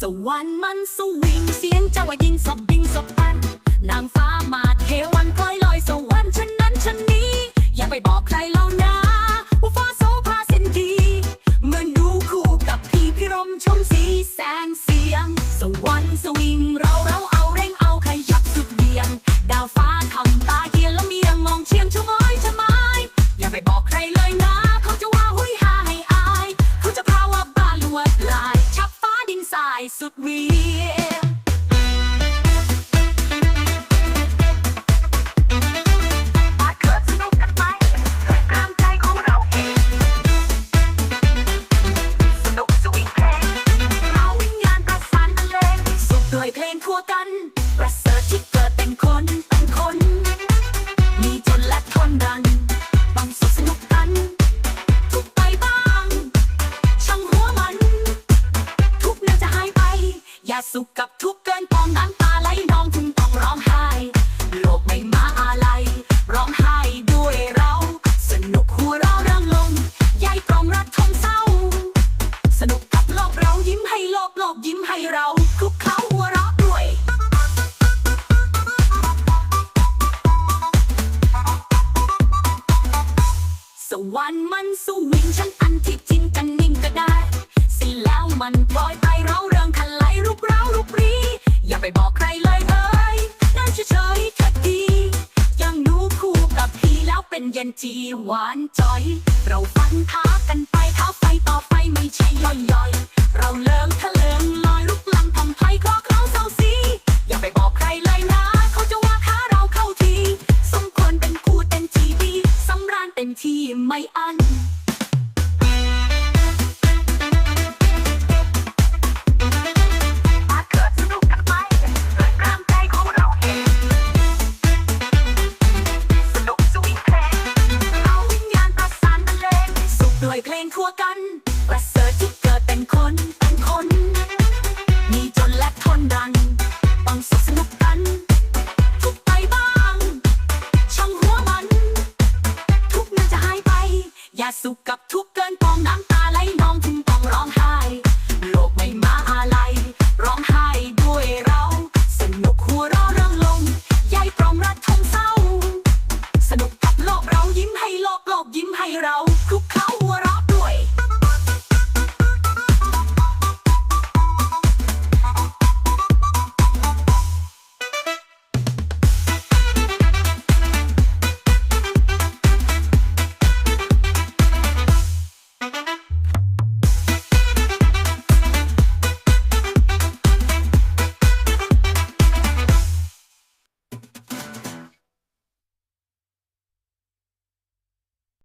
สวรรค์มันสวิงเสียงเจ้าว่ายิงศพยิงศพปันนางฟ้ามาเทวันค สุดเวีย อย่สุขกับทุกข์เกินปองน้ำตาไหลนองถึงต้องร้องไห้ โลกไม่มาอะไรร้องไห้ด้วยเรา สนุกหัวเราเรื่องลงยายกรองรักทงเศร้า สนุกกับโลกเรายิ้มให้โลกโลกยิ้มให้เราคุกเขาหัวเราะด้วยสวรรค์มันสวิงฉันอันที่จริงกันนิ่งก็ได้สิแล้วมัน เป็นเย็นจีหวานจอย เราฟันท้ากันไปท้าไฟต่อไฟไม่ใช่ย่อยย่อยเราเลิงทะเลิงลอยลุกลังทำไพ่คลอเคล้าเศร้าสีอย่าไปบอกใครเลยนะ เขาจะว่าค้าเราเข้าที สมควรเป็นคู่เต็มทีดีสำราญเต็มที่ไม่อัน สุขด้วยเพลงทั่วกัน ประเสริฐที่เกิดเป็นคน เป็นคน มีจนและทนดันต้องสุขสนุกกัน ทุกไปบ้าง ช่างหัวมัน ทุกเมื่อจะหายไป อย่าสุขกับทุกเกินปองน้ำตาไหลนองถึงต้องร้องไห้ โลกไม่มาอะไร ร้องไห้ด้วยเรา สนุกหัวเราะเรื่องลงยายปรองรักทงเศร้า สนุกกับโลกเรายิ้มให้โลกโลกยิ้มให้เรา